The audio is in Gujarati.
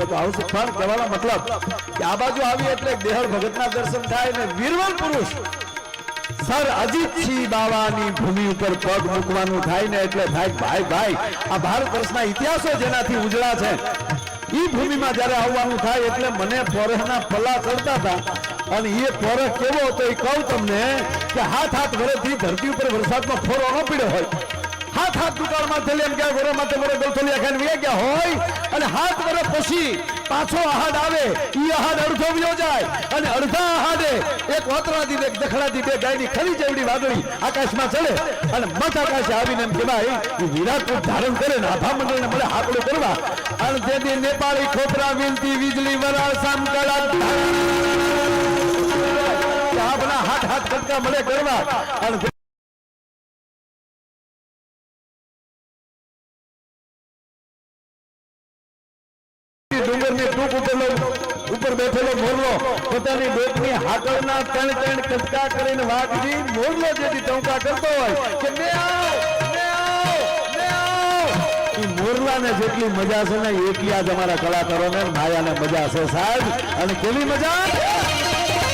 તો આવશે પણ કહેવાનો મતલબ કે આ બાજુ આવી એટલે દેહળ ભગતના દર્શન થાય ને વીરવલ પુરુષ સર અજીતસિંહ બાવાની ભૂમિ ઉપર પગ મૂકવાનું થાય ને એટલે ભાઈ ભાઈ ભાઈ, આ ભારત વર્ષના ઇતિહાસો જેનાથી ઉજળા છે એ ભૂમિમાં જ્યારે આવવાનું થાય એટલે મને પોરહના પલ્લા ચડતા હતા. અને એ પોરહ કેવો હતો એ કહું તમને કે હાથ હાથ વર્ષથી ધરતી ઉપર વરસાદનો ફોરો ન પીડ્યો હોય. હાથ હાથ દુકાળમાં થયેલી એમ કે ઘોડા માટે વરે ગલથોલિયા ખાઈને વ્યા ગયા હોય અને હાથ વરે પછી પાછો આહાડ આવે એ આહાડ અડધો વ્યો જાય અને અડધા આહાડે એક ઓતરાથી દીધે દખડાથી બે ગાયની ખરી જેવડી વાદળી આકાશમાં ચડે અને મત આકાશે આવીને એમ કહેવાય, ઈ વિરાટ ધારણ કરે ને આભા મંડળને મળે હાકડો કરવા. અને તેથી નેપાળી ખોપરા વિનતી વીજળી વરાળ સામકળા આપના હાથ હાથ કટકા મળે કરવા. અને ડુંગરની ટૂંક ઉપરનો ઉપર બેઠેલો મોરલો, પોતાની ડોકની હાકળના ત્રણ ત્રણ કટકા કરીને વાઘજી મોરલો જેથી ટંકા કરતો હોય કે મે મોરલાને જેટલી મજા છે ને એટલી આજ અમારા કલાકારોને માયાને મજા છે સાહેબ. અને કેવી મજા?